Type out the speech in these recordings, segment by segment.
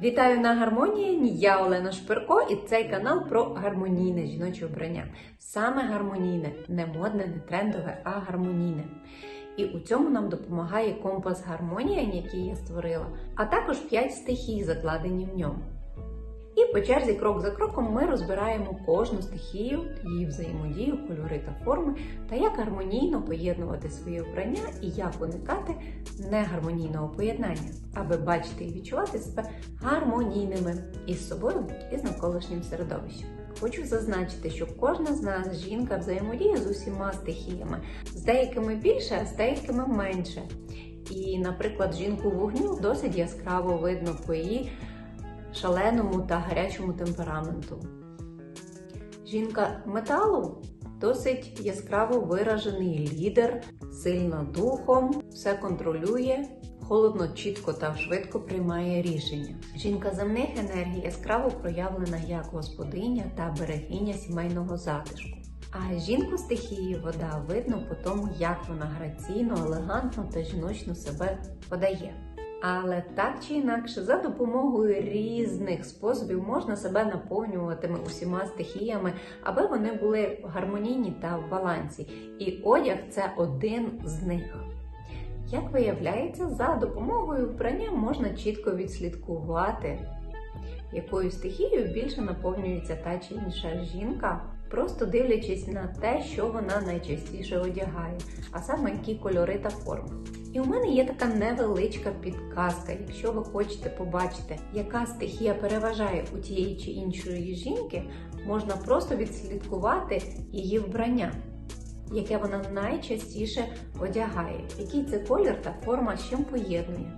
Вітаю на гармонії! Я Олена Шпирко, і цей канал про гармонійне жіноче обрання. Саме гармонійне, не модне, не трендове, а гармонійне. І у цьому нам допомагає компас гармонія, який я створила, а також 5 стихій, закладені в ньому. По черзі, крок за кроком, ми розбираємо кожну стихію, її взаємодію, кольори та форми, та як гармонійно поєднувати свої обрання і як уникати негармонійного поєднання, аби бачити і відчувати себе гармонійними із собою і з навколишнім середовищем. Хочу зазначити, що кожна з нас жінка взаємодіє з усіма стихіями, з деякими більше, а з деякими менше. І, наприклад, жінку вогню досить яскраво видно по її шаленому та гарячому темпераменту. Жінка металу досить яскраво виражений лідер, сильна духом, все контролює, холодно, чітко та швидко приймає рішення. Жінка земних енергій яскраво проявлена як господиня та берегиня сімейного затишку. А жінку стихії вода видно по тому, як вона граційно, елегантно та жіночно себе подає. Але так чи інакше, за допомогою різних способів можна себе наповнювати усіма стихіями, аби вони були гармонійні та в балансі. І одяг це один з них. Як виявляється, за допомогою вбрання можна чітко відслідкувати, якою стихією більше наповнюється та чи інша жінка, просто дивлячись на те, що вона найчастіше одягає, а саме які кольори та форми. І у мене є така невеличка підказка. Якщо ви хочете побачити, яка стихія переважає у тієї чи іншої жінки, можна просто відслідкувати її вбрання, яке вона найчастіше одягає, який це колір та форма з чим поєднує.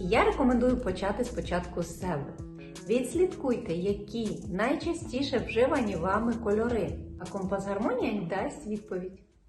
І я рекомендую почати спочатку з себе. Відслідкуйте, які найчастіше вживані вами кольори, а компас гармонія дасть відповідь.